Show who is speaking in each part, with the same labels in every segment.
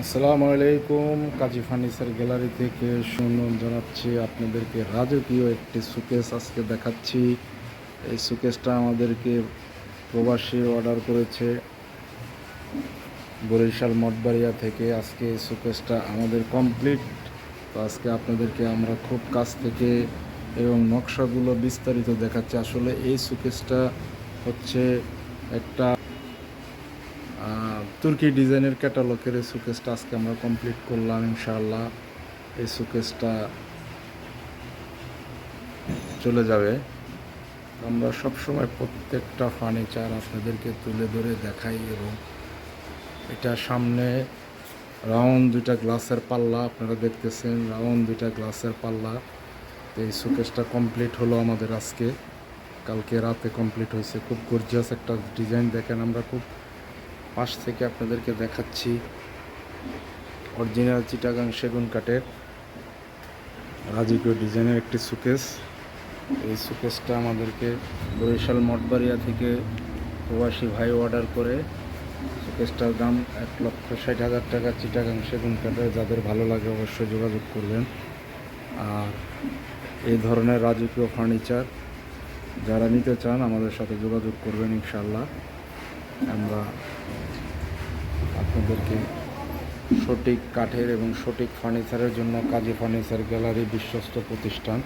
Speaker 1: আসসালামু আলাইকুম, কাজী furniture gallery থেকে সুন্দর জানাচ্ছি আপনাদেরকে। রাজকীয় একটি সুকেস আজকে দেখাচ্ছি। এই সুকেসটা আমাদেরকে প্রবাসী অর্ডার করেছে বরিশাল মঠবাড়িয়া থেকে। আজকে এই সুকেসটা আমাদের কমপ্লিট। তো আজকে আপনাদেরকে আমরা খুব কাছ থেকে এবং নকশাগুলো বিস্তারিত দেখাচ্ছি। আসলে এই সুকেসটা হচ্ছে একটা তুর্কি ডিজাইনের ক্যাটালগের এই সুকেসটা আজকে আমরা কমপ্লিট করলাম, ইনশাআল্লাহ। এই সুকেসটা চলে যাবে। আমরা সবসময় প্রত্যেকটা ফার্নিচার আপনাদেরকে তুলে ধরে দেখাই এবং এটা সামনে রাউন্ড দুইটা গ্লাসের পাল্লা আপনারা দেখতেছেন রাউন্ড দুইটা গ্লাসের পাল্লা। তো এই সুকেসটা কমপ্লিট হলো আমাদের আজকে। কালকে রাতে কমপ্লিট হয়েছে। খুব গর্জিয়াস একটা ডিজাইন দেখেন আমরা খুব পাশ থেকে আপনাদেরকে দেখাচ্ছি অরিজিনাল চিটাগাং সেগুন কাঠের রাজকীয় ডিজাইনের একটি সুকেস। এই সুকেসটা আমাদেরকে বরিশাল মঠবাড়িয়া থেকে প্রবাসী ভাই অর্ডার করে সুকেসটার দাম এক লক্ষ ষাট হাজার টাকা চিটাগাং সেগুন কাঠের। যাদের ভালো লাগে অবশ্যই যোগাযোগ করবেন। আর এই ধরনের রাজকীয় ফার্নিচার যারা নিতে চান আমাদের সাথে যোগাযোগ করবেন ইনশাল্লাহ আমরা আপনাদেরকে সঠিক কাঠের এবং সঠিক ফার্নিচারের জন্য কাজী ফার্নিচার গ্যালারি বিশ্বস্ত প্রতিষ্ঠান।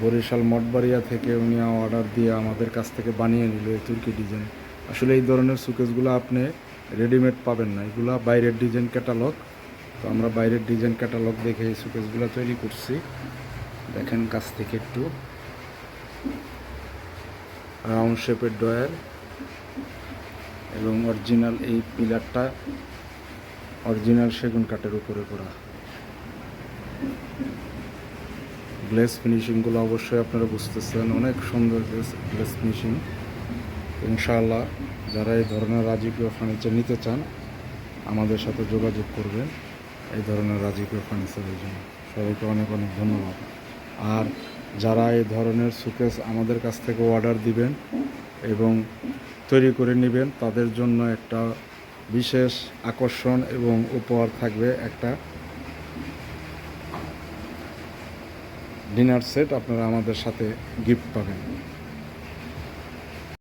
Speaker 1: বরিশাল মঠবাড়িয়া থেকে উনি অর্ডার দিয়ে আমাদের কাছ থেকে বানিয়ে নিল এই তুর্কি ডিজাইন। আসলে এই ধরনের সুকেসগুলো আপনি রেডিমেড পাবেন না। এগুলো বাইরের ডিজাইন ক্যাটালগ। তো আমরা বাইরের ডিজাইন ক্যাটালগ দেখে এই সুকেসগুলো তৈরি করছি। দেখেন কাছ থেকে একটু। রাউন্ড শেপের ডয়ার এবং অরিজিনাল এই পিলারটা অরিজিনাল সেগুন কাঠের উপরে করা। গ্লেস ফিনিশিংগুলো অবশ্যই আপনারা বুঝতেছেন, অনেক সুন্দর গ্লেস গ্লেস ফিনিশিং। ইনশাআল্লাহ যারা এই ধরনের রাজকীয় ফার্নিচার নিতে চান, আমাদের সাথে যোগাযোগ করবেন এই ধরনের রাজকীয় ফার্নিচারের জন্য। সবাইকে অনেক অনেক ধন্যবাদ। আর যারা এই ধরনের সুকেস আমাদের কাছ থেকে অর্ডার দিবেন এবং তৈরি করে নেবেন, তাদের জন্য একটা বিশেষ আকর্ষণ এবং উপহার থাকবে একটা ডিনার সেট আপনারা আমাদের সাথে গিফট পাবেন।